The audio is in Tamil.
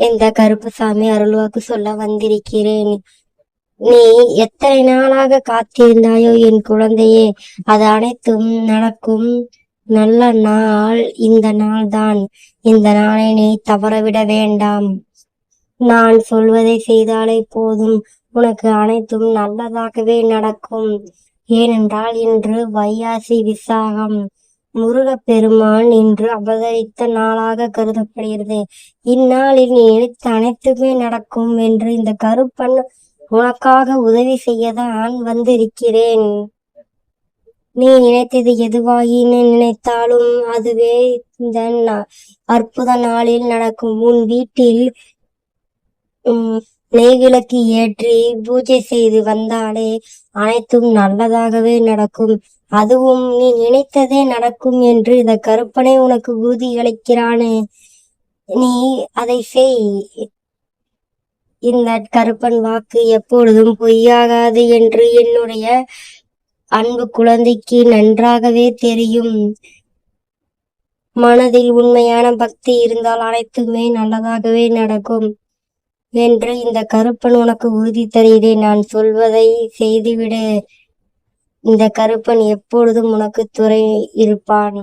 இந்த கருப்புசாமி அருள்வாக்கு சொல்ல வந்திருக்கிறேன்? நீ எத்தனை நாளாக காத்திருந்தாயோ என் குழந்தையே அது அனைத்தும் நடக்கும். நல்ல நாள் இந்த நாள்தான். இந்த நாளை நீ தவறவிட வேண்டாம். நான் சொல்வதை செய்தாலே போதும். உனக்கு அனைத்தும் நல்லதாகவே நடக்கும். ஏனென்றால் இன்று வையாசி விசாகம். முருகப்பெருமான் இன்று அவதரித்த நாளாக கருதப்படுகிறது. இந்நாளில் நீ நினைத்த அனைத்துமே நடக்கும் என்று இந்த கருப்பன் உனக்காக உதவி செய்யதான் வந்திருக்கிறேன். நீ நினைத்தது எதுவாயின்னு நினைத்தாலும் அதுவே இந்த அற்புத நாளில் நடக்கும். உன் வீட்டில் உம், நெய்விளக்கு ஏற்றி பூஜை செய்து வந்தாலே அனைத்தும் நல்லதாகவே நடக்கும். அதுவும் நீ நினைத்ததே நடக்கும் என்று இந்த கருப்பனை உனக்கு உறுதி அளிக்கிறானே. நீ அதை செய். இந்த கருப்பன் வாக்கு எப்பொழுதும் பொய்யாகாது என்று என்னுடைய அன்பு குழந்தைக்கு நன்றாகவே தெரியும். மனதில் உண்மையான பக்தி இருந்தால் அனைத்துமே நல்லதாகவே நடக்கும். என்று இந்த கருப்பன் உனக்கு உறுதி தருகிறேன். நான் சொல்வதை செய்துவிடு. இந்த கருப்பன் எப்பொழுதும் உனக்கு துறை இருப்பான்.